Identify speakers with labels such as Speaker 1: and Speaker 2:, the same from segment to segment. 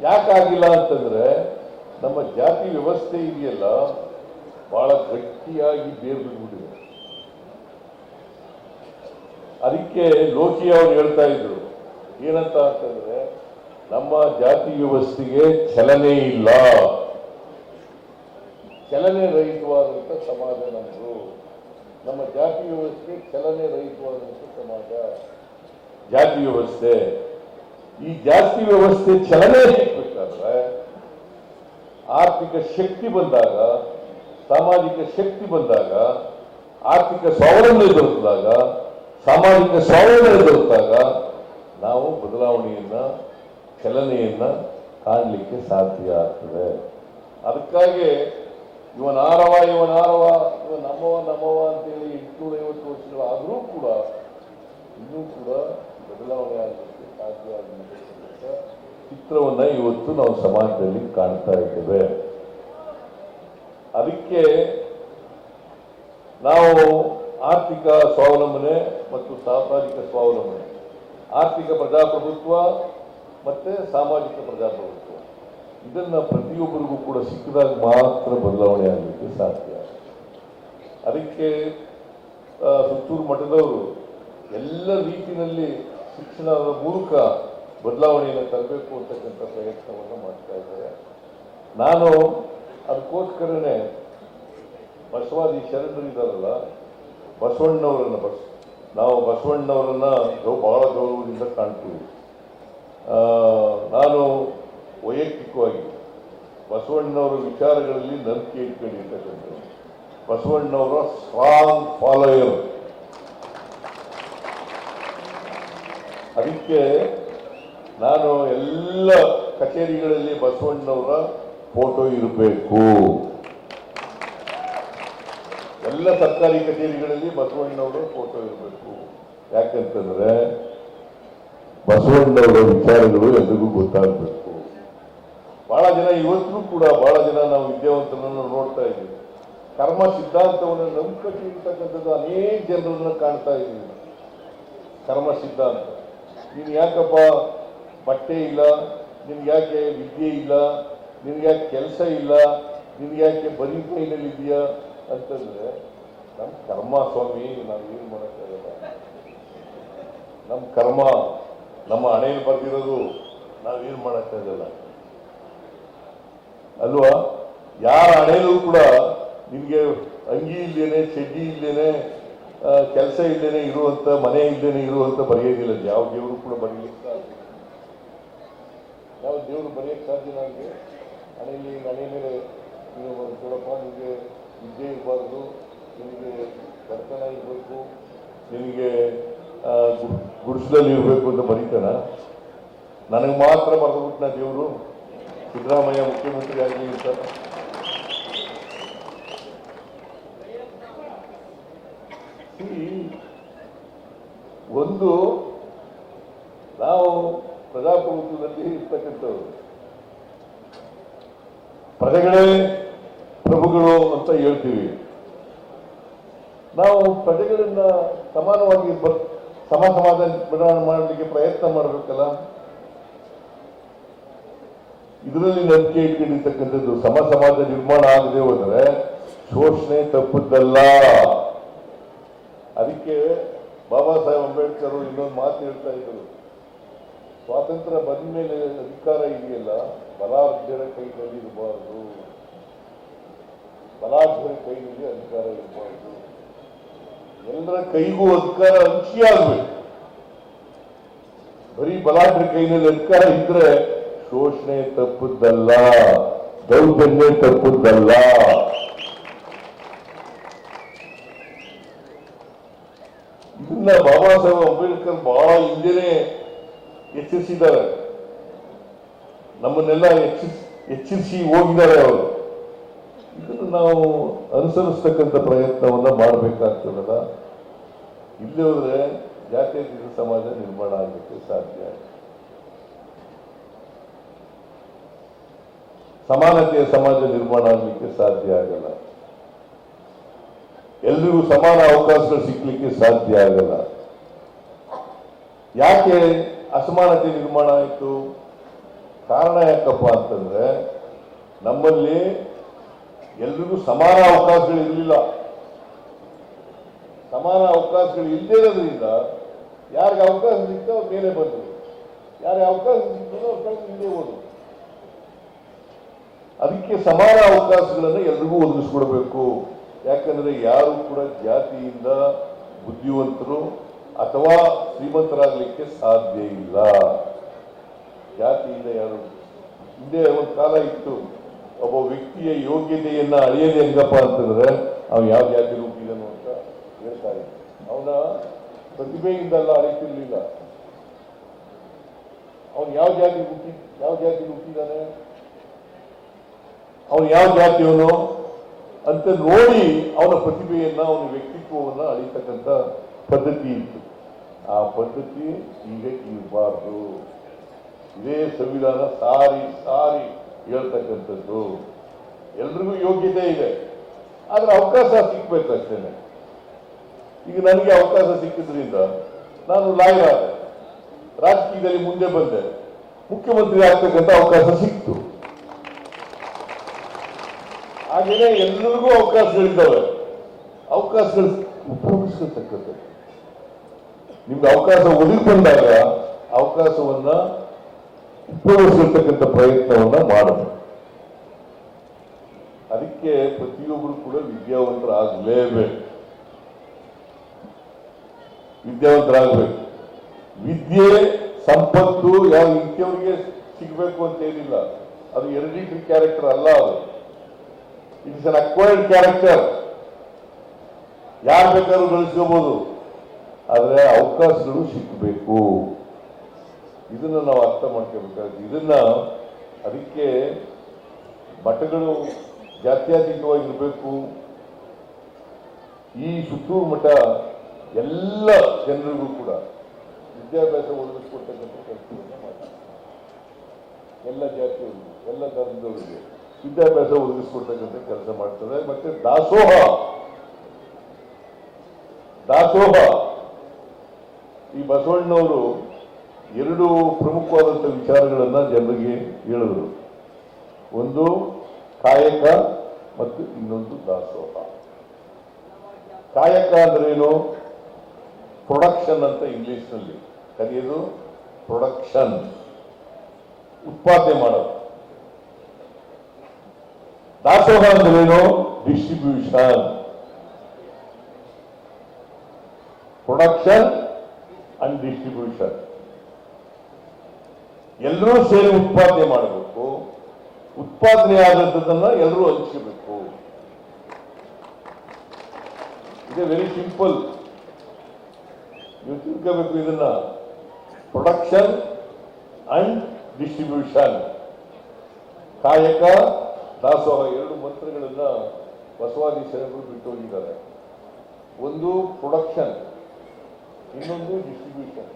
Speaker 1: ಯಾಕಾಗಿಲ್ಲ ಅಂತಂದ್ರೆ ನಮ್ಮ ಜಾತಿ ವ್ಯವಸ್ಥೆ ಇದೆಯಲ್ಲ, ಬಹಳ ಗಟ್ಟಿಯಾಗಿ ಬೇರು ಅದಕ್ಕೆ ಲೋಕಿ ಅವರು ಹೇಳ್ತಾ ಇದ್ರು, ಏನಂತ ಅಂತಂದ್ರೆ, ನಮ್ಮ ಜಾತಿ ವ್ಯವಸ್ಥೆಗೆ ಚಲನೆ ಇಲ್ಲ. ಚಲನೆ ರಹಿತವಾದಂಥ ಸಮಾಜ ನಮ್ಮದು ನಮ್ಮ ಜಾತಿ ವ್ಯವಸ್ಥೆ ಚಲನೆ ರಹಿತವಾದಂಥ ಸಮಾಜ. ಜಾತಿ ವ್ಯವಸ್ಥೆ. ಈ ಜಾತಿ ವ್ಯವಸ್ಥೆ ಚಲನೆ ಸಿಗ್ಬೇಕಾದ್ರೆ ಆರ್ಥಿಕ ಶಕ್ತಿ ಬಂದಾಗ, ಸಾಮಾಜಿಕ ಶಕ್ತಿ ಬಂದಾಗ, ಆರ್ಥಿಕ ಸ್ವಾವಲಂಬನೆ ದೊರಕಿದಾಗ ಸಾಮಾಜಿಕ ಸ್ವಾವಲಂಬನೆ ದೊರೆತಾಗ ನಾವು ಬದಲಾವಣೆಯನ್ನ, ಚಲನೆಯನ್ನ ಕಾಣಲಿಕ್ಕೆ ಸಾಧ್ಯ ಆಗ್ತದೆ. ಅದಕ್ಕಾಗಿ ಇವನಾರವ ಇವನಾರವ ಇವ ನಮ್ಮವ ನಮ್ಮವ ಅಂತೇಳಿ ಎಂಟುನೂರ ಐವತ್ತು ವರ್ಷಗಳಾದರೂ ಕೂಡ ಇನ್ನೂ ಕೂಡ ಬದಲಾವಣೆ ಆಗಲಿಕ್ಕೆ ಚಿತ್ರವನ್ನ ಇವತ್ತು ನಾವು ಸಮಾಜದಲ್ಲಿ ಕಾಣ್ತಾ ಇದ್ದೇವೆ. ಅದಕ್ಕೆ ನಾವು ಆರ್ಥಿಕ ಸ್ವಾವಲಂಬನೆ ಮತ್ತು ಸಾಮಾಜಿಕ ಸ್ವಾವಲಂಬನೆ, ಆರ್ಥಿಕ ಪ್ರಜಾಪ್ರಭುತ್ವ ಮತ್ತೆ ಸಾಮಾಜಿಕ ಪ್ರಜಾಪ್ರಭುತ್ವ, ಇದನ್ನ ಪ್ರತಿಯೊಬ್ಬರಿಗೂ ಕೂಡ ಸಿಕ್ಕಿದಾಗ ಮಾತ್ರ ಬದಲಾವಣೆ ಆಗಲಿಕ್ಕೆ ಸಾಧ್ಯ. ಅದಕ್ಕೆ ಸುತ್ತೂರು ಮಠದವರು ಎಲ್ಲ ರೀತಿಯಲ್ಲಿ ಶಿಕ್ಷಣದ ಮೂಲಕ ಬದಲಾವಣೆಯನ್ನು ತರಬೇಕು ಅಂತಕ್ಕಂಥ ಪ್ರಯತ್ನವನ್ನು ಮಾಡ್ತಾ ಇದ್ದಾರೆ. ನಾನು ಅದಕ್ಕೋಸ್ಕರನೇ ಬಸವಾದಿ ಶರಣರು ಇದ್ದಾರಲ್ಲ, ಬಸವಣ್ಣವರನ್ನ ಬಸ್, ನಾವು ಬಸವಣ್ಣವರನ್ನು ಭಾಳ ಗೌರವದಿಂದ ಕಾಣ್ತೀವಿ. ನಾನು ವೈಯಕ್ತಿಕವಾಗಿ ಬಸವಣ್ಣವರ ವಿಚಾರಗಳಲ್ಲಿ ನಂಬಿಕೆ ಇಟ್ಕೊಂಡಿರ್ತಕ್ಕಂಥದ್ದು. ಬಸವಣ್ಣವರ ಸ್ಟ್ರಾಂಗ್ ಫಾಲೋಯರ್. ಅದಕ್ಕೆ ನಾನು ಎಲ್ಲ ಕಚೇರಿಗಳಲ್ಲಿ ಬಸವಣ್ಣವರ ಫೋಟೋ ಇರಬೇಕು. ಎಲ್ಲ ಸರ್ಕಾರಿ ಕಚೇರಿಗಳಲ್ಲಿ ಬಸವಣ್ಣವರ ಫೋಟೋ ಇರಬೇಕು. ಯಾಕಂತಂದ್ರೆ ಬಸವಣ್ಣವರ ವಿಚಾರಗಳು ಎಲ್ರಿಗೂ ಗೊತ್ತಾಗಬೇಕು. ಬಹಳ ಜನ ಇವತ್ತು ಕೂಡ ಬಹಳ ಜನ ನಾವು ವಿದ್ಯಾವಂತರನ್ನು ನೋಡ್ತಾ ಇದ್ದೀವಿ. ಕರ್ಮ ಸಿದ್ಧಾಂತವನ್ನು ನಂಬಿಕೆ ಇರ್ತಕ್ಕಂಥದ್ದು ಅನೇಕ ಜನರನ್ನು ಕಾಣ್ತಾ ಇದ್ದೀವಿ. ಕರ್ಮ ಸಿದ್ಧಾಂತ. ನೀನು ಯಾಕಪ್ಪ ಬಟ್ಟೆ ಇಲ್ಲ? ನಿನ್ಗೆ ಯಾಕೆ ವಿದ್ಯೆ ಇಲ್ಲ? ನಿನ್ಗೆ ಯಾಕೆ ಕೆಲಸ ಇಲ್ಲ? ನಿನ್ಗೆ ಯಾಕೆ ಬರೀ ಕೈನಲ್ಲಿ ಇದೆಯಾ ಅಂತಂದ್ರೆ ನಮ್ಮ ಕರ್ಮ ಸ್ವಾಮಿ, ನಾವು ಏನು ಮಾಡೋಕ್ಕಾಗಲ್ಲ ನಮ್ಮ ಕರ್ಮ, ನಮ್ಮ ಹಣೆಯಲ್ಲಿ ಬರ್ದಿರೋದು ನಾವೇನು ಮಾಡೋಕ್ಕಾಗಲ್ಲ ಅಲ್ವಾ? ಯಾರ ಹಣೆಯಲ್ಲೂ ಕೂಡ ನಿಮಗೆ ಅಂಗಿ ಇಲ್ಲೇನೆ, ಚಡ್ಡಿ ಇಲ್ದೇನೆ ಕೆಲಸ ಇಲ್ದೇನೆ ಇರುವಂತ ಮನೆ ಇಲ್ದೇನೆ ಇರುವಂತ ಬರೆಯೋದಿಲ್ಲ. ಯಾವ ದೇವರು ಕೂಡ ಬರೆಯಲಿಕ್ಕೆ ಸಾಧ್ಯ ಯಾವ ದೇವರು ಬರೆಯಕ್ಕೆ ಸಾಧ್ಯ ನನಗೆ ಮನೆಯಲ್ಲಿ ಮನೆ ಮೇಲೆ ನೀವು ನಿಮಗೆ ವಿದ್ಯೆ ಇರಬಾರ್ದು, ನಿಮಗೆ ಕರ್ತನ ಇರಬೇಕು, ನಿಮಗೆ ಗುಡಿಸಲಲ್ಲಿ ಇರಬೇಕು ಅಂತ ಬರೀತಾನ? ನನಗೆ ಮಾತ್ರ ಬರೆದ್ಬಿಟ್ನ ದೇವರು ಸಿದ್ದರಾಮಯ್ಯ ಮುಖ್ಯಮಂತ್ರಿ ಆಗಲಿ ಅಂತ ಈ ಒಂದು ನಾವು ಪ್ರಜಾಪ್ರಭುತ್ವದಲ್ಲಿ ಇರ್ತಕ್ಕಂಥವ್ರು. ಪ್ರಜೆಗಳೇ ಪ್ರಭುಗಳು ಅಂತ ಹೇಳ್ತೀವಿ. ನಾವು ಪ್ರಜೆಗಳನ್ನ ಸಮಾನವಾಗಿ ಸಮ ಸಮಾಜ ಬದಲಾವಣೆ ಮಾಡಲಿಕ್ಕೆ ಪ್ರಯತ್ನ ಮಾಡಬೇಕಲ್ಲ. ಇದರಲ್ಲಿ ನಂಬಿಕೆ ಇಟ್ಕೊಂಡಿರ್ತಕ್ಕಂಥದ್ದು ಸಮ ಸಮಾಜ ನಿರ್ಮಾಣ ಆಗದೆ ಹೋದರೆ ಶೋಷಣೆ ತಪ್ಪುದಲ್ಲ. ಅದಕ್ಕೆ ಬಾಬಾ ಸಾಹೇಬ್ ಅಂಬೇಡ್ಕರ್ ಇನ್ನೊಂದು ಮಾತು ಹೇಳ್ತಾ ಇದ್ರು. ಸ್ವಾತಂತ್ರ್ಯ ಬಂದ ಮೇಲೆ ಅಧಿಕಾರ ಇದೆಯಲ್ಲ ಬಲಾಢ್ಯರ ಕೈನಲ್ಲಿ ಇರಬಾರ್ದು. ಬಲಾಢ್ಯರ ಕೈನಲ್ಲಿ ಅಧಿಕಾರ ಇರಬಾರದು. ಎಲ್ಲರ ಕೈಗೂ ಅಧಿಕಾರ ಹಂಚಿಯಾಗಬೇಕು ಬರೀ ಬಲಾಢ್ಯರ ಕೈನಲ್ಲಿ ಅಧಿಕಾರ ಇದ್ರೆ ಶೋಷಣೆ ತಪ್ಪದ್ದಲ್ಲ ದೌರ್ಜನ್ಯ ತಪ್ಪುದಲ್ಲ. ಇದನ್ನ ಬಾಬಾ ಸಾಹೇಬ್ ಅಂಬೇಡ್ಕರ್ ಬಹಳ ಹಿಂದೆನೆ ಎಚ್ಚರಿಸಿದ್ದಾರೆ. ನಮ್ಮನ್ನೆಲ್ಲ ಎಚ್ಚರಿಸಿ ಎಚ್ಚರಿಸಿ ಹೋಗಿದ್ದಾರೆ ಅವರು. ಇದನ್ನು ನಾವು ಅನುಸರಿಸ್ತಕ್ಕಂಥ ಪ್ರಯತ್ನವನ್ನ ಮಾಡಬೇಕಾಗ್ತದಲ್ಲ. ಇಲ್ಲಿ ಹೋದ್ರೆ ಜಾತ್ಯತೀತ ಸಮಾಜ ನಿರ್ಮಾಣ ಆಗಲಿಕ್ಕೆ ಸಾಧ್ಯ ಸಮಾನತೆಯ ಸಮಾಜ ನಿರ್ಮಾಣ ಆಗಲಿಕ್ಕೆ ಸಾಧ್ಯ ಆಗಲ್ಲ. ಎಲ್ರಿಗೂ ಸಮಾನ ಅವಕಾಶಗಳು ಸಿಗ್ಲಿಕ್ಕೆ ಸಾಧ್ಯ ಆಗಲ್ಲ. ಯಾಕೆ ಅಸಮಾನತೆ ನಿರ್ಮಾಣ ಆಯಿತು? ಕಾರಣ ಯಾಕಪ್ಪ ಅಂತಂದ್ರೆ ನಮ್ಮಲ್ಲಿ ಎಲ್ರಿಗೂ ಸಮಾನ ಅವಕಾಶಗಳು ಇರಲಿಲ್ಲ. ಸಮಾನ ಅವಕಾಶಗಳು ಇಲ್ಲದೇ ಇರೋದ್ರಿಂದ ಯಾರಿಗೆ ಅವಕಾಶ ಸಿಕ್ತೋ ಅವ್ರು ಮೇಲೆ ಬಂದರು. ಯಾರಿಗೆ ಅವಕಾಶ ಸಿಕ್ತದೋ ಅವ್ರ ಕೆಳಗೆ ಹಿಂದೆ ಹೋದ್ರು. ಅದಕ್ಕೆ ಸಮಾನ ಅವಕಾಶಗಳನ್ನು ಎಲ್ರಿಗೂ ಒದಗಿಸ್ಕೊಡ್ಬೇಕು. ಯಾಕಂದ್ರೆ ಯಾರು ಕೂಡ ಜಾತಿಯಿಂದ ಬುದ್ಧಿವಂತರು ಅಥವಾ ಶ್ರೀಮಂತರಾಗಲಿಕ್ಕೆ ಸಾಧ್ಯ ಇಲ್ಲ. ಜಾತಿಯಿಂದ ಯಾರು ಹಿಂದೆ ಒಂದು ಕಾಲ ಇತ್ತು, ಒಬ್ಬ ವ್ಯಕ್ತಿಯ ಯೋಗ್ಯತೆಯನ್ನ ಅಳಿಯದೆ ಹೆಂಗಪ್ಪ ಅಂತಂದ್ರೆ ಅವ್ನು ಯಾವ ಜಾತಿ ರೂಪಿದನು ಅಂತ ಹೇಳ್ತಾ ಇದ್ದ. ಅವನ ಪ್ರತಿಭೆಯಿಂದಲ್ಲ ಅಳಿತಿರ್ಲಿಲ್ಲ. ಅವನು ಯಾವ ಜಾತಿ ಹುಟ್ಟಿ ಯಾವ ಜಾತಿ ಹುಟ್ಟಿದಾನೆ ಅವನು ಯಾವ ಜಾತಿಯವನು? ಅಂತ ನೋಡಿ ಅವನ ಪ್ರತಿಭೆಯನ್ನ, ಅವನ ವ್ಯಕ್ತಿತ್ವವನ್ನ ಅಳಿತಕ್ಕಂಥ ಪದ್ಧತಿ ಇತ್ತು. ಆ ಪದ್ಧತಿ ಈಗ ಇರಬಾರ್ದು. ಇದೇ ಸಂವಿಧಾನ ಸಾರಿ ಸಾರಿ ಹೇಳ್ತಕ್ಕಂಥದ್ದು. ಎಲ್ರಿಗೂ ಯೋಗ್ಯತೆ ಇದೆ. ಆದ್ರೆ ಅವಕಾಶ ಸಿಗ್ಬೇಕಷ್ಟೇನೆ ಈಗ ನನಗೆ ಅವಕಾಶ ಸಿಕ್ಕಿದ್ರಿಂದ ನಾನು ಲಾಯರ್ ಆದೆ. ರಾಜಕೀಯದಲ್ಲಿ ಮುಂದೆ ಬಂದೆ. ಮುಖ್ಯಮಂತ್ರಿ ಆಗ್ತಕ್ಕಂಥ ಅವಕಾಶ ಸಿಕ್ತು. ಹಾಗೇನೆ ಎಲ್ಲರಿಗೂ ಅವಕಾಶಗಳಿದ್ದಾವೆ ಅವಕಾಶಗಳು ಉಪಯೋಗಿಸತಕ್ಕದ್ದು. ನಿಮ್ಗೆ ಅವಕಾಶ ಒದಗಿ ಬಂದಾಗ ಅವಕಾಶವನ್ನ ಉಪಯೋಗಿಸಿರ್ತಕ್ಕಂಥ ಪ್ರಯತ್ನವನ್ನ ಮಾಡಬೇಕು. ಅದಕ್ಕೆ ಪ್ರತಿಯೊಬ್ಬರು ಕೂಡ ವಿದ್ಯಾವಂತರಾಗಲೇಬೇಕು. ವಿದ್ಯಾವಂತರಾಗಬೇಕು. ವಿದ್ಯೆ, ಸಂಪತ್ತು, ಯಾವ ನಿತ್ಯವರಿಗೆ ಸಿಗಬೇಕು ಅಂತ ಏನಿಲ್ಲ. ಅದು ಎರಡಿಟ್ರಿ ಕ್ಯಾರೆಕ್ಟರ್ ಅಲ್ಲ ಅದು. It is an acquired character ಯಾರು ಬೇಕಾದ್ರೂ ಬೆಳೆಸ್ಕೋಬಹುದು ಆದರೆ ಅವಕಾಶಗಳು ಸಿಕ್ಕಬೇಕು ಇದನ್ನು ನಾವು ಅರ್ಥ ಮಾಡ್ಕೋಬೇಕಾಗುತ್ತೆ. ಇದನ್ನ ಅದಕ್ಕೆ ಮಠಗಳು ಜಾತ್ಯಾತೀತವಾಗಿರಬೇಕು. ಈ ಸುತ್ತೂರು ಮಠ ಎಲ್ಲ ಜನರಿಗೂ ಕೂಡ ವಿದ್ಯಾಭ್ಯಾಸ ಒದಗಿಸ್ಕೊಡ್ತಕ್ಕಂಥ ಕೆಲಸವನ್ನು ಮಾಡ್ತಾರೆ. ಎಲ್ಲ ಜಾತಿಯವರಿಗೆ, ಎಲ್ಲ ಧರ್ಮದವರಿಗೆ. ವಿದ್ಯಾಭ್ಯಾಸ ಒದಗಿಸ್ಕೊಡ್ತಕ್ಕಂಥ ಕೆಲಸ ಮಾಡ್ತದೆ. ಮತ್ತೆ ದಾಸೋಹ. ದಾಸೋಹ. ಈ ಬಸವಣ್ಣನವರು ಎರಡು ಪ್ರಮುಖವಾದಂಥ ವಿಚಾರಗಳನ್ನು ಜನರಿಗೆ ಹೇಳಿದರು. ಒಂದು ಕಾಯಕ ಮತ್ತು ಇನ್ನೊಂದು ದಾಸೋಹ. ಕಾಯಕ ಅಂದ್ರೇನು ಪ್ರೊಡಕ್ಷನ್ ಅಂತ ಇಂಗ್ಲಿಷ್ನಲ್ಲಿ. ಕರೆಯೋದು ಪ್ರೊಡಕ್ಷನ್. ಉತ್ಪಾದನೆ ಮಾಡೋದು. ದಾಸೋಹ ಅಂದ್ರೇನು ಡಿಸ್ಟ್ರಿಬ್ಯೂಷನ್ ಪ್ರೊಡಕ್ಷನ್ ಅಂಡ್ ಡಿಸ್ಟ್ರಿಬ್ಯೂಷನ್ ಎಲ್ಲರೂ ಸೇರಿ ಉತ್ಪಾದನೆ ಮಾಡಬೇಕು. ಉತ್ಪಾದನೆ ಆದಂಥದ್ದನ್ನ ಎಲ್ಲರೂ ಹಂಚಬೇಕು ಇದೆ ವೆರಿ ಸಿಂಪಲ್ ನೀವು ತಿಳ್ಕೋಬೇಕು ಇದನ್ನ. ಪ್ರೊಡಕ್ಷನ್ ಅಂಡ್ ಡಿಸ್ಟ್ರಿಬ್ಯೂಷನ್ ಕಾಯಕ ದಾಸೋಹ ಎರಡು ಮಂತ್ರಗಳನ್ನು ಬಸವಾದಿ ಸೆರೆಗಳು ಬಿಟ್ಟು ಹೋಗಿದ್ದಾರೆ. ಒಂದು ಪ್ರೊಡಕ್ಷನ್ ಇನ್ನೊಂದು ಡಿಸ್ಟ್ರಿಬ್ಯೂಷನ್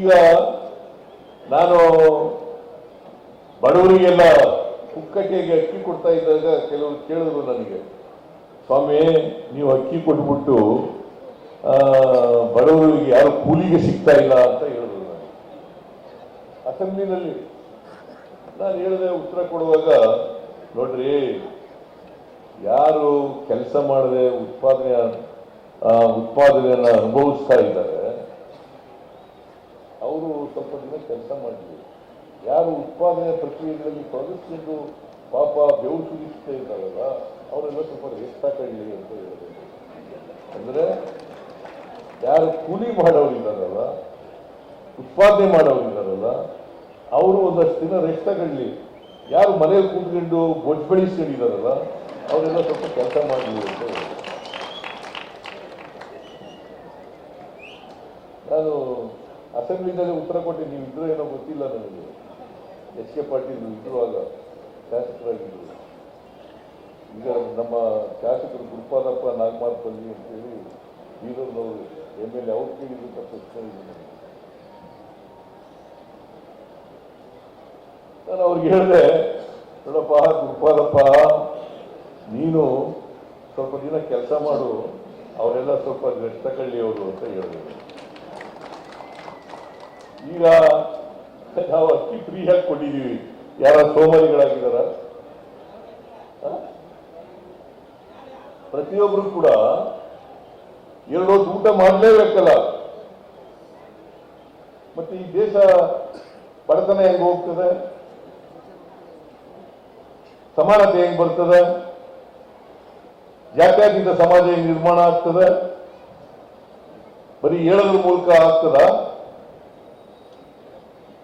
Speaker 1: ಈಗ ನಾನು ಬಡವರಿಗೆಲ್ಲ ಕುಕ್ಕಟ್ಟಿಗೆ ಅಕ್ಕಿ ಕೊಡ್ತಾ ಇದ್ದಾಗ ಕೆಲವರು ಕೇಳಿದ್ರು ನನಗೆ. ಸ್ವಾಮಿ, ನೀವು ಅಕ್ಕಿ ಕೊಟ್ಬಿಟ್ಟು ಬಡವರಿಗೆ ಯಾರು ಕೂಲಿಗೆ ಸಿಗ್ತಾ ಇಲ್ಲ ಅಂತ ಹೇಳಿದ್ರು ನನಗೆ. ಅಸೆಂಬ್ಲಿನಲ್ಲಿ ನಾನು ಹೇಳಿದೆ ಉತ್ತರ ಕೊಡುವಾಗ, ನೋಡ್ರಿ, ಯಾರು ಕೆಲಸ ಮಾಡದೆ ಉತ್ಪಾದನೆಯ ಉತ್ಪಾದನೆಯನ್ನು ಅನುಭವಿಸ್ತಾ ಇದ್ದಾರೆ, ಅವರು ಸ್ವಲ್ಪ ದಿನ ಕೆಲಸ ಮಾಡಲಿ ಯಾರು ಉತ್ಪಾದನೆ ಪ್ರಕ್ರಿಯೆಗಳಲ್ಲಿ ತೊಡಗಿಸ್ಕೊಂಡು ಪಾಪ ಬೆವರು ಸುರಿಸ್ತಾ ಇದ್ದಾರಲ್ಲ, ಅವರೆಲ್ಲ ಸ್ವಲ್ಪ ಹಾಕೊಳ್ಳಿ ಅಂತ ಹೇಳಿದ್ರು. ಅಂದ್ರೆ, ಯಾರು ಕೂಲಿ ಮಾಡೋರಿದ್ದಾರಲ್ಲ ಉತ್ಪಾದನೆ ಮಾಡೋರಿದ್ದಾರಲ್ಲ ಅವರು ಒಂದಷ್ಟು ದಿನ ರೆಸ್ಟ್ ತಗೊಳ್ಳಿ ಯಾರು ಮನೆಯಲ್ಲಿ ಕೂತ್ಕೊಂಡು ಬೊಜ್ಜು ಬೆಳೆಸ್ಕೊಂಡಿದ್ದಾರಲ್ಲ ಅವರೆಲ್ಲ ಸ್ವಲ್ಪ ಕೆಲಸ ಮಾಡಲಿ ಅಂತ ನಾನು ಅಸೆಂಬ್ಲಿನಲ್ಲಿ ಉತ್ತರ ಕೊಟ್ಟೆ, ನೀವು ಇದ್ರೂ ಏನೋ ಗೊತ್ತಿಲ್ಲ ನನಗೆ. ಎಚ್ ಕೆ ಪಾಟೀಲ್ ಇದ್ರುವಾಗ ಶಾಸಕರಾಗಿದ್ದರು ಈಗ ನಮ್ಮ ಶಾಸಕರು ಗುರುಪಾದಪ್ಪ ನಾಗಮಾರ್ಪಲ್ಲಿ ಅಂತೇಳಿ ಬೀದರ್ನವರು, ಎಂ ಎಲ್ ಎ ಅವ್ರು ಕೇಳಿದಂಥ ಪ್ರಶ್ನೆ ಇದೆ ನನಗೆ. ನಾನು ಅವ್ರಿಗೆ ಹೇಳಿದೆ, ನೋಡಪ್ಪ ಗುರುಪಾದಪ್ಪ ನೀನು ಸ್ವಲ್ಪ ದಿನ ಕೆಲಸ ಮಾಡು, ಅವರೆಲ್ಲ ಸ್ವಲ್ಪ ರೆಸ್ಟ್ ತಗೊಳ್ಳಿ ಅವರು ಅಂತ ಹೇಳಿದ್ರು. ಈಗ ನಾವು ಅಕ್ಕಿ ಫ್ರೀಯಾಗಿ ಕೊಟ್ಟಿದ್ದೀವಿ ಯಾರ ಸೋಮಾರಿಗಳಾಗಿದ್ದಾರ ಪ್ರತಿಯೊಬ್ಬರು ಕೂಡ ಎರಡು ಹೊತ್ತು ಊಟ ಮಾಡಲೇಬೇಕಲ್ಲ. ಮತ್ತೆ ಈ ದೇಶ ಬಡತನ ಹೆಂಗ್ ಹೋಗ್ತದೆ? ಸಮಾನತೆ ಹೆಂಗ್ ಬರ್ತದೆ? ಜಾತ್ಯಾತೀತ ಸಮಾಜ ಹೆಂಗ್ ನಿರ್ಮಾಣ ಆಗ್ತದೆ? ಬರೀ ಹೇಳೋದ್ರ ಮೂಲಕ ಆಗ್ತದ?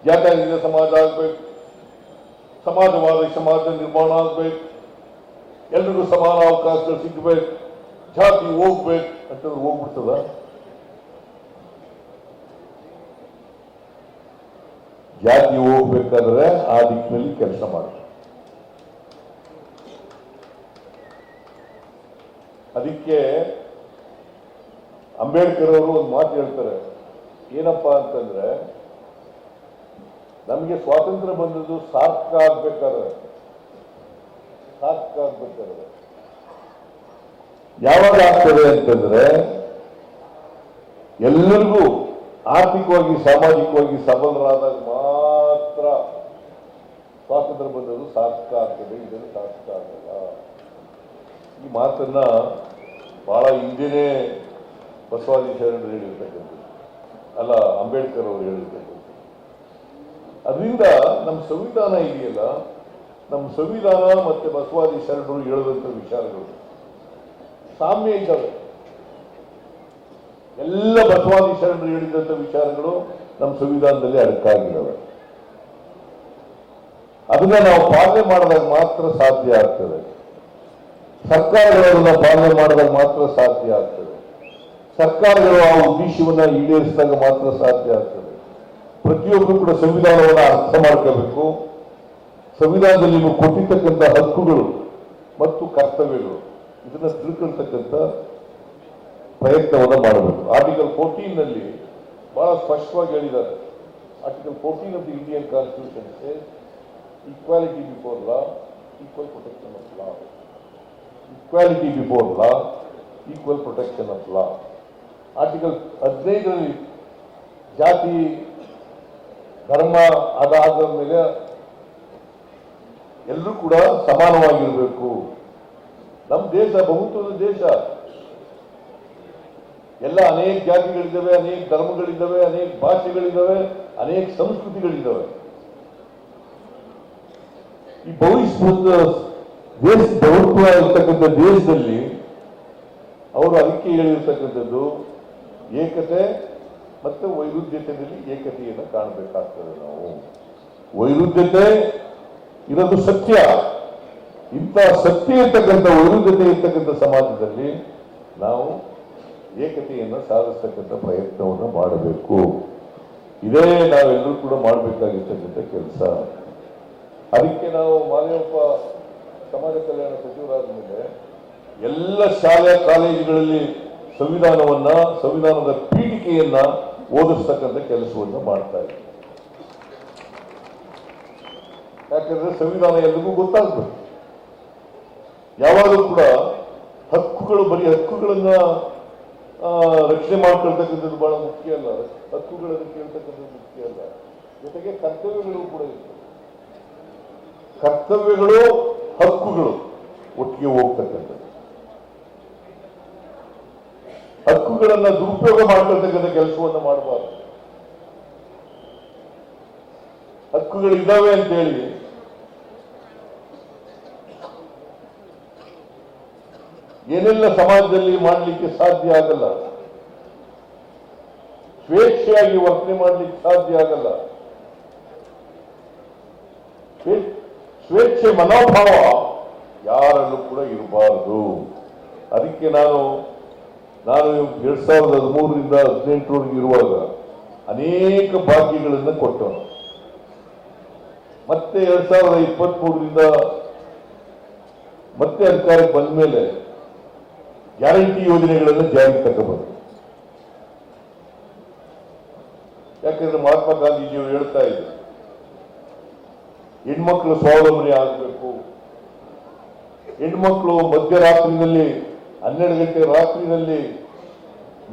Speaker 1: ಜಾತ್ಯಾತೀತ ಸಮಾಜ ಆಗ್ಬೇಕು, ಸಮಾಜವಾದಿ ಸಮಾಜ ನಿರ್ಮಾಣ ಆಗ್ಬೇಕು, ಎಲ್ರಿಗೂ ಸಮಾನ ಅವಕಾಶಗಳು ಸಿಗ್ಬೇಕು, ಜಾತಿ ಹೋಗ್ಬೇಕು ಅಂತಂದ್ರೆ ಹೋಗ್ಬಿಡ್ತದ? ಜಾತಿ ಹೋಗ್ಬೇಕಾದ್ರೆ ಆ ದಿಕ್ಕಿನಲ್ಲಿ ಕೆಲಸ ಮಾಡಿ ಅದಕ್ಕೆ ಅಂಬೇಡ್ಕರ್ ಅವರು ಒಂದು ಮಾತು ಹೇಳ್ತಾರೆ. ಏನಪ್ಪಾ ಅಂತಂದ್ರೆ, ನಮಗೆ ಸ್ವಾತಂತ್ರ್ಯ ಬಂದದ್ದು ಸಾರ್ಥಕ ಆಗ್ಬೇಕಾದ್ರೆ ಸಾರ್ಥಕ ಆಗ್ಬೇಕಾದ್ರೆ. ಯಾವಾಗ ಆಗ್ತದೆ ಅಂತಂದ್ರೆ, ಎಲ್ಲರಿಗೂ ಆರ್ಥಿಕವಾಗಿ, ಸಾಮಾಜಿಕವಾಗಿ ಸಬಲರಾದಾಗ ಮಾತ್ರ ಸ್ವಾತಂತ್ರ್ಯ ಬಂದದ್ದು ಸಾರ್ಥಕ ಆಗ್ತದೆ ಇದನ್ನು ಸಾರ್ಥಕ ಆಗಲ್ಲ. ಈ ಮಾತನ್ನ ಭಾಳ ಹಿಂದೆನೇ ಬಸವಾದಿ ಶರಣರು ಹೇಳಿರ್ತಕ್ಕಂಥದ್ದು. ಅಲ್ಲ, ಅಂಬೇಡ್ಕರ್ ಅವರು ಹೇಳಿರ್ತಕ್ಕಂಥದ್ದು. ಅದರಿಂದ ನಮ್ಮ ಸಂವಿಧಾನ ಇದೆಯಲ್ಲ, ನಮ್ಮ ಸಂವಿಧಾನ ಮತ್ತೆ ಬಸವಾದಿ ಶರಣರು ಹೇಳಿದಂಥ ವಿಚಾರಗಳು. ಸಾಮ್ಯ ಇದ್ದಾವೆ. ಎಲ್ಲ ಬಸವಾದಿ ಶರಣರು ಹೇಳಿದಂಥ ವಿಚಾರಗಳು ನಮ್ಮ ಸಂವಿಧಾನದಲ್ಲಿ ಅಡಕಾಗಿದ್ದಾವೆ. ಅದನ್ನ ನಾವು ಪಾಲನೆ ಮಾಡಿದಾಗ ಮಾತ್ರ ಸಾಧ್ಯ ಆಗ್ತದೆ. ಸರ್ಕಾರಗಳು ಅದನ್ನ ಪಾಲನೆ ಮಾಡಿದಾಗ ಮಾತ್ರ ಸಾಧ್ಯ ಆಗ್ತದೆ. ಸರ್ಕಾರಗಳು ಆ ಉದ್ದೇಶವನ್ನು ಈಡೇರಿಸಿದಾಗ ಮಾತ್ರ ಸಾಧ್ಯ ಆಗ್ತದೆ. ಪ್ರತಿಯೊಬ್ಬರು ಕೂಡ ಸಂವಿಧಾನವನ್ನು ಅರ್ಥ ಮಾಡ್ಕೋಬೇಕು. ಸಂವಿಧಾನದಲ್ಲಿ ನೀವು ಕೊಟ್ಟಿರ್ತಕ್ಕಂಥ ಹಕ್ಕುಗಳು ಮತ್ತು ಕರ್ತವ್ಯಗಳು, ಇದನ್ನ ತಿಳ್ಕೊಳ್ತಕ್ಕಂಥ ಪ್ರಯತ್ನವನ್ನು ಮಾಡಬೇಕು. ಆರ್ಟಿಕಲ್ ಫೋರ್ಟೀನ್ನಲ್ಲಿ ಬಹಳ ಸ್ಪಷ್ಟವಾಗಿ ಹೇಳಿದ್ದಾರೆ. Article fourteen of the Indian constitution equality before law equal protection of law equality before law equal protection of law article ಹದಿನೈದರಲ್ಲಿ ಜಾತಿ, ಧರ್ಮ ಅದಾದ ಮೇಲೆ ಎಲ್ಲರೂ ಕೂಡ ಸಮಾನವಾಗಿರಬೇಕು. ನಮ್ಮ ದೇಶ ಬಹುತ್ವದ ದೇಶ. ಎಲ್ಲ ಅನೇಕ ಜಾತಿಗಳಿದ್ದಾವೆ, ಅನೇಕ ಧರ್ಮಗಳಿದ್ದಾವೆ, ಅನೇಕ ಭಾಷೆಗಳಿದ್ದಾವೆ, ಅನೇಕ ಸಂಸ್ಕೃತಿಗಳಿದ್ದಾವೆ. ಈ ಭವಿಷ್ಯದ ದೇಶ ಪ್ರಭುತ್ವ ಇರತಕ್ಕಂಥ ದೇಶದಲ್ಲಿ ಅವರು ಅದಕ್ಕೆ ಹೇಳಿರ್ತಕ್ಕಂಥದ್ದು ಏಕತೆ ಮತ್ತು ವೈರುಧ್ಯತೆಯಲ್ಲಿ ಏಕತೆಯನ್ನು ಕಾಣಬೇಕಾಗ್ತದೆ ನಾವು. ವೈರುಧ್ಯತೆ ಇರೋದು ಸತ್ಯ. ಇಂಥ ಸತ್ಯ ಇರ್ತಕ್ಕಂಥ ವೈರುಧ್ಯತೆ ಇರ್ತಕ್ಕಂಥ ಸಮಾಜದಲ್ಲಿ ನಾವು ಏಕತೆಯನ್ನು ಸಾಧಿಸ್ತಕ್ಕಂಥ ಪ್ರಯತ್ನವನ್ನು ಮಾಡಬೇಕು. ಇದೇ ನಾವೆಲ್ಲರೂ ಕೂಡ ಮಾಡಬೇಕಾಗಿರ್ತಕ್ಕಂಥ ಕೆಲಸ. ಅದಕ್ಕೆ ನಾವು ಮಾದೇವಪ್ಪ ಸಮಾಜ ಕಲ್ಯಾಣ ಸಚಿವರಾದ ಮೇಲೆ ಎಲ್ಲ ಶಾಲೆ, ಕಾಲೇಜುಗಳಲ್ಲಿ ಸಂವಿಧಾನವನ್ನ, ಸಂವಿಧಾನದ ಪೀಠಿಕೆಯನ್ನ ಓದಿಸ್ತಕ್ಕಂಥ ಕೆಲಸವನ್ನು ಮಾಡ್ತಾ ಇದ್ದೀವಿ ಯಾಕಂದ್ರೆ ಸಂವಿಧಾನ ಎಲ್ರಿಗೂ ಗೊತ್ತಾಗ್ಬೇಕು. ಯಾವಾಗಲೂ ಕೂಡ ಹಕ್ಕುಗಳು, ಬರೀ ಹಕ್ಕುಗಳನ್ನ ರಕ್ಷಣೆ ಮಾಡ್ಕೊಳ್ತಕ್ಕಂಥದ್ದು ಬಹಳ ಮುಖ್ಯ ಅಲ್ಲ. ಹಕ್ಕುಗಳನ್ನು ಕೇಳ್ತಕ್ಕಂಥದ್ದು ಮುಖ್ಯ ಅಲ್ಲ. ಜೊತೆಗೆ ಕರ್ತವ್ಯಗಳು ಕೂಡ ಇರ್ತವೆ. ಕರ್ತವ್ಯಗಳು ಹಕ್ಕುಗಳು ಒಟ್ಟಿಗೆ ಹೋಗ್ತಕ್ಕಂಥದ್ದು. ಹಕ್ಕುಗಳನ್ನ ದುರುಪಯೋಗ ಮಾಡ್ಕೊಳ್ತಕ್ಕಂಥ ಕೆಲಸವನ್ನು ಮಾಡಬಾರ್ದು. ಹಕ್ಕುಗಳು ಇದ್ದಾವೆ ಅಂತೇಳಿ ಏನೆಲ್ಲ ಸಮಾಜದಲ್ಲಿ ಮಾಡಲಿಕ್ಕೆ ಸಾಧ್ಯ ಆಗಲ್ಲ, ಸ್ವೇಚ್ಛೆಯಾಗಿ ವರ್ತನೆ ಮಾಡಲಿಕ್ಕೆ ಸಾಧ್ಯ ಆಗಲ್ಲ ಸ್ವೇಚ್ಛೆ ಮನೋಭಾವ ಯಾರಲ್ಲೂ ಕೂಡ ಇರಬಾರದು. ಅದಕ್ಕೆ ನಾನು ನಾನು ಎರಡ್ ಸಾವಿರದ ಹದಿಮೂರರಿಂದ ಹದಿನೆಂಟರವರೆಗೆ ಇರುವಾಗ ಅನೇಕ ಭಾಗ್ಯಗಳನ್ನು ಕೊಟ್ಟವನು. ಮತ್ತೆ ಎರಡ್ ಸಾವಿರದ ಇಪ್ಪತ್ತ್ ಮೂರರಿಂದ ಮತ್ತೆ ಅಧಿಕಾರಕ್ಕೆ ಬಂದ ಮೇಲೆ ಗ್ಯಾರಂಟಿ ಯೋಜನೆಗಳನ್ನು ಜಾರಿಗೆ ತಗೋಬಹುದು ಯಾಕಂದ್ರೆ ಮಹಾತ್ಮ ಗಾಂಧೀಜಿಯವರು ಹೇಳ್ತಾ ಇದ್ರು ಹೆಣ್ಮಕ್ಳು ಸ್ವಾವಲಂಬನೆ ಆಗಬೇಕು. ಹೆಣ್ಮಕ್ಳು ಮಧ್ಯರಾತ್ರಿನಲ್ಲಿ, ಹನ್ನೆರಡು ಗಂಟೆ ರಾತ್ರಿನಲ್ಲಿ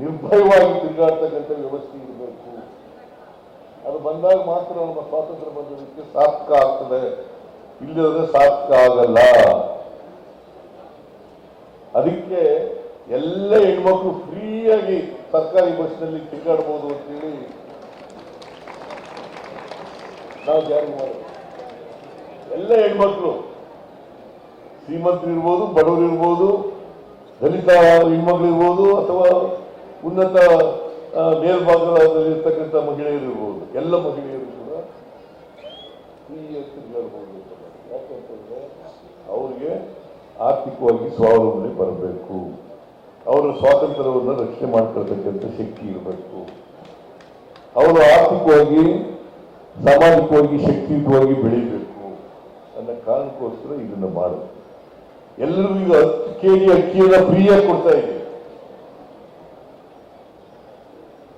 Speaker 1: ನಿರ್ಭಯವಾಗಿ ತಿರುಗಾಡ್ತಕ್ಕಂಥ ವ್ಯವಸ್ಥೆ ಇರಬೇಕು. ಅದು ಬಂದಾಗ ಮಾತ್ರ ನಮ್ಮ ಸ್ವಾತಂತ್ರ್ಯ ಬಂದದಕ್ಕೆ ಸಾರ್ಥಕ ಆಗ್ತದೆ. ಇಲ್ಲದ್ರೆ ಸಾರ್ಥಕ ಆಗಲ್ಲ. ಅದಕ್ಕೆ ಎಲ್ಲ ಹೆಣ್ಮಕ್ಳು ಫ್ರೀಯಾಗಿ ಸರ್ಕಾರಿ ಬಸ್ನಲ್ಲಿ ತಿರುಗಾಡ್ಬೋದು ಅಂತೇಳಿ ನಾವು ಜಾರಿ ಮಾಡೋದು ಎಲ್ಲ ಹೆಣ್ಮಕ್ಳು. ಶ್ರೀಮಂತರು ಇರ್ಬೋದು, ಬಡವರು ಇರ್ಬೋದು, ದಲಿತ ಹೆಣ್ಮಕ್ಳು ಇರ್ಬೋದು, ಅಥವಾ ಉನ್ನತ ಮೇಲ್ಭಾಗದಲ್ಲಿರ್ತಕ್ಕಂಥ ಮಹಿಳೆಯರು ಇರ್ಬೋದು. ಎಲ್ಲ ಮಹಿಳೆಯರು ಕೂಡ ತಿರುಗಾಡ್ಬೋದು ಯಾಕಂತಂದ್ರೆ ಅವ್ರಿಗೆ ಆರ್ಥಿಕವಾಗಿ ಸ್ವಾವಲಂಬನೆ ಬರಬೇಕು. ಅವರ ಸ್ವಾತಂತ್ರ್ಯವನ್ನು ರಕ್ಷಣೆ ಮಾಡ್ಕೊಳ್ತಕ್ಕಂಥ ಶಕ್ತಿ ಇರಬೇಕು. ಅವರು ಆರ್ಥಿಕವಾಗಿ, ಸಾಮಾಜಿಕವಾಗಿ ಶಕ್ತಿಯುತವಾಗಿ ಬೆಳಿಬೇಕು. ಅನ್ನೋ ಕಾರಣಕ್ಕೋಸ್ಕರ ಇದನ್ನು ಮಾಡೋದು ಎಲ್ಲರಿಗೂ ಈಗ ಹತ್ತು ಕೆ ಜಿ ಅಕ್ಕಿಯನ್ನು ಫ್ರೀಯಾಗಿ ಕೊಡ್ತಾ ಇದೆ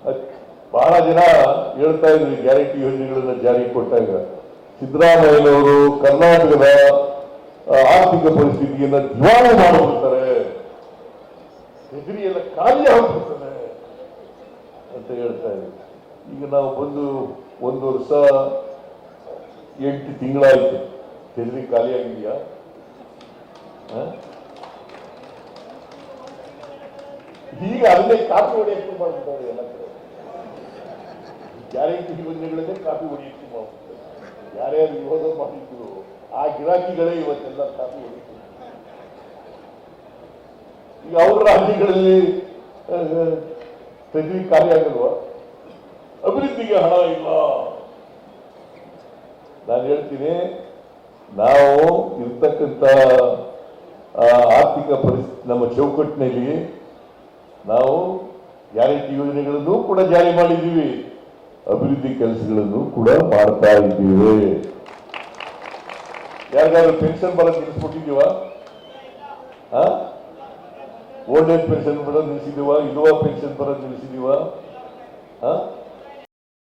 Speaker 1: ಅಕ್- ಬಹಳ ಜನ ಹೇಳ್ತಾ ಇದ್ರು ಗ್ಯಾರಂಟಿ ಯೋಜನೆಗಳನ್ನ ಜಾರಿಗೆ ಕೊಟ್ಟಾಗ ಸಿದ್ದರಾಮಯ್ಯನವರು ಕರ್ನಾಟಕದ ಆರ್ಥಿಕ ಪರಿಸ್ಥಿತಿಯನ್ನ ದಿವಾಳಿ ಮಾಡಿಬಿಡ್ತಾರೆ. ಹೆದರಿ ಎಲ್ಲ ಖಾಲಿ ಆಗ್ಬಿಡ್ತಾರೆ ಅಂತ ಹೇಳ್ತಾ ಇದ್ರು. ಈಗ ನಾವು ಬಂದು ಒಂದು ವರ್ಷ, ಎಂಟು ತಿಂಗಳಾಯ್ತು. ಹೆದರಿ ಖಾಲಿಯಾಗಿದೆಯಾ? ಈಗ ಅಲ್ಲೇ ಕಾಫಿ ಹೊಡೆಯಕ್ಕೆ ಮಾಡ್ಬಿಟ್ಟಾರೆ ಎಲ್ಲ ಕಡೆ. ಯಾರೇ ಯೋಜನೆಗಳಲ್ಲೇ ಕಾಫಿ ಹೊಡೆಯಕ್ಕೆ ಮಾಡ್ಬಿಡ್ತಾರೆ ಯಾರ್ಯಾರು ವಿರೋಧ ಮಾಡಿದ್ರು ಆ ಗಿರಾಕಿಗಳೇ ಇವತ್ತೆಲ್ಲ ಕಾಫಿ ಹೊಡೆಯುತ್ತೆ ಈಗ ಅವ್ರ ರಾಜ್ಯಗಳಲ್ಲಿ ತೆಗಲಿ ಖಾಲಿಯಾಗಲ್ವ ಅಭಿವೃದ್ಧಿಗೆ ಹಣ ಇಲ್ಲ. ನಾನು ಹೇಳ್ತೀನಿ ನಾವು ಇರ್ತಕ್ಕಂಥ ಆರ್ಥಿಕ ಪರಿಸ್ಥಿತಿ, ನಮ್ಮ ಚೌಕಟ್ಟಿನಲ್ಲಿ ನಾವು ಗ್ಯಾರಂಟಿ ಯೋಜನೆಗಳನ್ನು ಕೂಡ ಜಾರಿ ಮಾಡಿದ್ದೀವಿ. ಅಭಿವೃದ್ಧಿ ಕೆಲಸಗಳನ್ನು ಕೂಡ ಮಾಡ್ತಾ ಇದ್ದೀವಿ. ಯಾರಿಗಾದ್ರೂ ಪೆನ್ಷನ್ ಬರೋದು ತಿಳಿಸ್ಬಿಟ್ಟಿದ್ದೀವ ಓಲ್ಡ್ ಏಜ್ ಪೆನ್ಷನ್ ಬರೋದು ನಿಲ್ಲಿಸಿದೀವ ಇದುವ ಪೆನ್ಷನ್ ಬರೋದು ನಿಲ್ಲಿಸಿದೀವ